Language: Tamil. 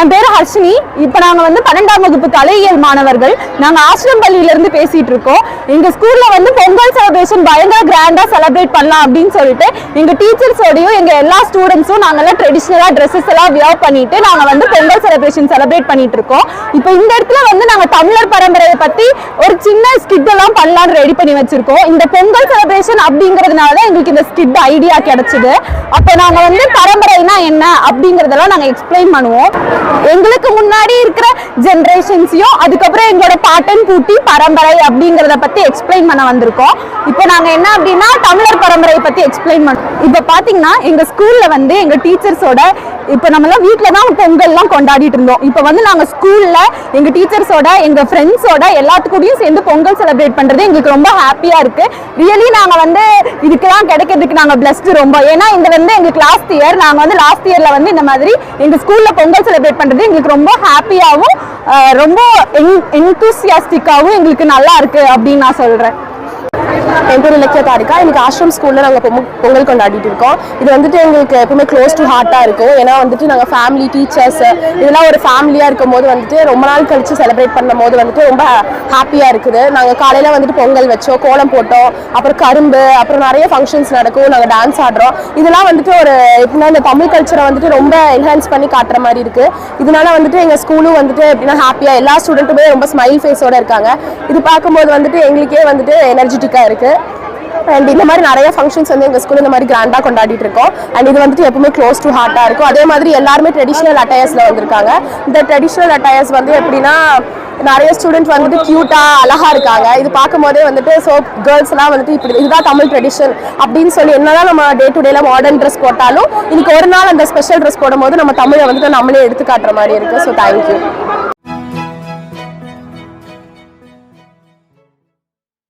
என் பேர் ஹர்ஷினி. இப்போ நாங்கள் வந்து பன்னெண்டாம் வகுப்பு கலையியல் மாணவர்கள். நாங்கள் ஆசிரம் பள்ளியில இருந்து இருக்கோம். எங்கள் ஸ்கூலில் வந்து பொங்கல் செலிப்ரேஷன் பயங்கர கிராண்டாக செலிப்ரேட் பண்ணலாம் அப்படின்னு சொல்லிட்டு எங்கள் டீச்சர்ஸோடையும் எங்கள் எல்லா ஸ்டூடெண்ட்ஸும் நாங்கள்லாம் ட்ரெடிஷ்னலாக ட்ரெஸ்ஸஸ் எல்லாம் வியர் பண்ணிட்டு நாங்கள் வந்து பொங்கல் செலிப்ரேஷன் செலிப்ரேட் பண்ணிட்டு இருக்கோம். இப்போ இந்த இடத்துல வந்து நாங்கள் தமிழர் பரம்பரையை பற்றி ஒரு சின்ன ஸ்கிட் எல்லாம் பண்ணலாம்னு ரெடி பண்ணி வச்சிருக்கோம். இந்த பொங்கல் செலிப்ரேஷன் அப்படிங்கிறதுனால தான் எங்களுக்கு இந்த ஸ்கிட் ஐடியா கிடச்சிது. அப்போ நாங்கள் வந்து பரம்பரைனா என்ன? அப்படிங்கறதெல்லாம் நாங்கள் எக்ஸ்பிளைன் பண்ணுவோம். எங்களுக்கு முன்னாடி இருக்கிற ஜென்ரேஷன்ஸையும் அதுக்கப்புறம் எங்களோட பாட்டன் பூட்டி பரம்பரை அப்படிங்கறத பத்தி எக்ஸ்பிளைன் பண்ண வந்திருக்கோம். இப்போ நாங்கள் என்ன அப்படின்னா தமிழர் பரம்பரையை பற்றி எக்ஸ்பிளைன் பண்ணோம் இப்போ பார்த்தீங்கன்னா எங்க ஸ்கூலில் வந்து எங்க டீச்சர்ஸோட இப்போ நம்மலாம் வீட்டில் தான் பொங்கல்லாம் கொண்டாடிட்டு இருந்தோம். இப்போ வந்து நாங்கள் ஸ்கூலில் எங்கள் டீச்சர்ஸோட எங்கள் ஃப்ரெண்ட்ஸோட எல்லாத்துக்கூடையும் சேர்ந்து பொங்கல் செலிப்ரேட் பண்ணுறது எங்களுக்கு ரொம்ப ஹாப்பியாக இருக்குது ரியலி நாங்கள் வந்து இதுக்கெல்லாம் கிடைக்கிறதுக்கு நாங்கள் பிளஸ்டு ரொம்ப. ஏன்னா இந்த வந்து எங்களுக்கு லாஸ்ட் இயர் நாங்கள் வந்து லாஸ்ட் இயரில் வந்து இந்த மாதிரி எங்கள் ஸ்கூலில் பொங்கல் செலிப்ரேட் பண்ணுறது எங்களுக்கு ரொம்ப ஹாப்பியாகவும் ரொம்ப என் என்தூசியாஸ்டிக்காகவும் எங்களுக்கு நல்லா இருக்குது அப்படின்னு நான் சொல்கிறேன் என் பேர் இலக்கிய தாரிகா இன்னைக்கு ஆஷ்ரம் ஸ்கூலில் நாங்கள் பொங்கல் பொங்கல் கொண்டாடிட்டு இருக்கோம். இது வந்துட்டு எங்களுக்கு எப்பவுமே க்ளோஸ் டு ஹார்ட்டாக இருக்கும். ஏன்னா வந்துட்டு நாங்கள் ஃபேமிலி டீச்சர்ஸ் இதெல்லாம் ஒரு ஃபேமிலியாக இருக்கும் போது வந்துட்டு ரொம்ப நாள் கழிச்சு செலிப்ரேட் பண்ணும் போது வந்துட்டு ரொம்ப ஹாப்பியாக இருக்குது. நாங்கள் காலையில் வந்துட்டு பொங்கல் வச்சோம் கோலம் போட்டோம் அப்புறம் கரும்பு அப்புறம் நிறைய ஃபங்க்ஷன்ஸ் நடக்கும். நாங்கள் டான்ஸ் ஆடுறோம். இதெல்லாம் வந்துட்டு ஒரு எப்படின்னா இந்த தமிழ் கல்ச்சரை வந்துட்டு ரொம்ப என்ஹான்ஸ் பண்ணி காட்டுற மாதிரி இருக்குது இதனால வந்துட்டு எங்கள் ஸ்கூலும் வந்துட்டு எப்படின்னா ஹாப்பியாக எல்லா ஸ்டூடெண்ட்டுமே ரொம்ப ஸ்மைல் ஃபேஸோட இருக்காங்க. இது பார்க்கும்போது வந்துட்டு எங்களுக்கே வந்துட்டு எனர்ஜெட்டிக்காக இருக்கு. அண்ட் இந்த மாதிரி நிறைய ஃபங்க்ஷன்ஸ் வந்து எங்கள் ஸ்கூலில் இந்த மாதிரி கிராண்டாக கொண்டாடிட்டு இருக்கோம். அண்ட் இது வந்துட்டு எப்பவுமே க்ளோஸ் டு ஹார்ட்டாக இருக்கும். அதே மாதிரி எல்லாருமே ட்ரெடிஷ்னல் அட்டையர்ஸில் வந்திருக்காங்க. இந்த ட்ரெடிஷ்னல் அட்டையர்ஸ் வந்து எப்படின்னா நிறைய ஸ்டூடெண்ட் வந்துட்டு க்யூட்டாக அழகா இருக்காங்க. இது பார்க்கும்போதே வந்துட்டு ஸோ கேர்ள்ஸ்லாம் வந்துட்டு இப்படி இதுதான் தமிழ் ட்ரெடிஷன் அப்படின்னு சொல்லி என்னதான் நம்ம டே டு டேல மாடர்ன் ட்ரெஸ் போட்டாலும் இன்னைக்கு ஒரு நாள் அந்த ஸ்பெஷல் ட்ரெஸ் போடும்போது நம்ம தமிழை வந்துட்டு நம்மளே எடுத்து காட்டுற மாதிரி இருக்குது ஸோ தேங்க்யூ